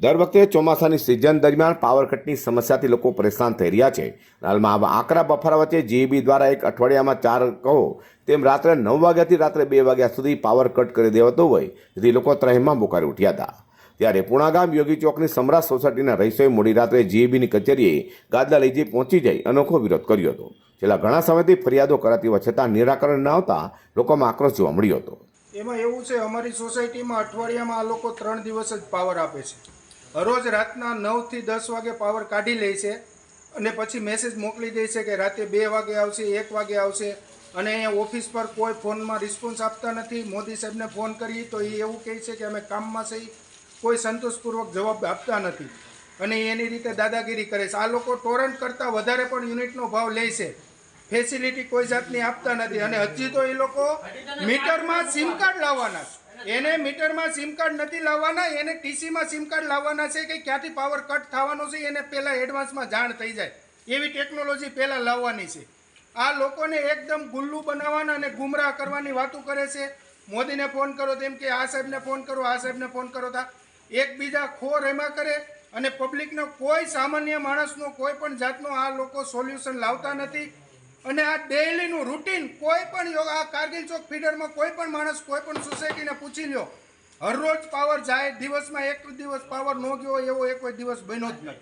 દર વખતે ચોમાસાની સિઝન દરમિયાન પાવર કટની સમસ્યાથી લોકો પરેશાન થઈ રહ્યા છે. હાલમાં આવા આકરા બફારા વચ્ચે જીઈબી દ્વારા એક અઠવાડિયામાં ચાર કહો, તેમ રાત્રે નવ વાગ્યાથી રાત્રે બે વાગ્યા સુધી પાવર કટ કરી દેવાતો હોય જેથી લોકો ત્રહેમાં બોકારી ઉઠ્યા હતા. ત્યારે પુણાગામ યોગી ચોકની સમ્રાટ સોસાયટીના રહીશોએ મોડી રાત્રે જીઈબીની કચેરીએ ગાદલા લઈ જઈ પહોંચી જઈ અનોખો વિરોધ કર્યો હતો. છેલ્લા ઘણા સમયથી ફરિયાદો કરાતી હોવા છતાં નિરાકરણ ન આવતા લોકોમાં આક્રોશ જોવા મળ્યો હતો. એમાં એવું છે, અમારી સોસાયટીમાં અઠવાડિયામાં આ લોકો ત્રણ દિવસ જ પાવર આપે છે. હરોજ રાતના નવથી દસ વાગે પાવર કાઢી લે છે અને પછી મેસેજ મોકલી દે છે કે રાતે બે વાગે આવશે, એક વાગે આવશે અને અહીંયા ઓફિસ પર કોઈ ફોનમાં રિસ્પોન્સ આપતા નથી. મોદી સાહેબને ફોન કરીએ તો એ એવું કહે છે કે અમે કામમાં સહી કોઈ સંતોષપૂર્વક જવાબ આપતા નથી. અને એની રીતે દાદાગીરી કરે છે. આ લોકો ટોરન્ટ કરતાં વધારે પણ યુનિટનો ભાવ લે છે. ફેસિલિટી કોઈ જાતની આપતા નથી. અને હજી તો એ લોકો મીટરમાં સિમ કાર્ડ લાવવાના છે. એને મીટરમાં સિમ કાર્ડ નથી લાવવાના, એને ટીસીમાં સિમ કાર્ડ લાવવાના છે કે ક્યાંથી પાવર કટ થવાનો છે એને પહેલાં એડવાન્સમાં જાણ થઈ જાય. એવી ટેકનોલોજી પહેલાં લાવવાની છે. આ લોકોને એકદમ ગુલ્લુ બનાવવાના અને ગુમરાહ કરવાની વાતો કરે છે. મોદીને ફોન કરો તેમ કે આ સાહેબને ફોન કરો, આ સાહેબને ફોન કરો તા. એકબીજા ખોર એમાં કરે અને પબ્લિકનો કોઈ સામાન્ય માણસનો કોઈ પણ જાતનો આ લોકો સોલ્યુશન લાવતા નથી. અને આ ડેઇલીનું રૂટીન કોઈ પણ યોગ આ કારગિલ ચોક ફીડરમાં કોઈ પણ માણસ કોઈ પણ સોસાયટીને પૂછી લ્યો. હરરોજ પાવર જાય, દિવસમાં એક દિવસ પાવર ન ગયો એવો એક દિવસ બન્યો જ નથી.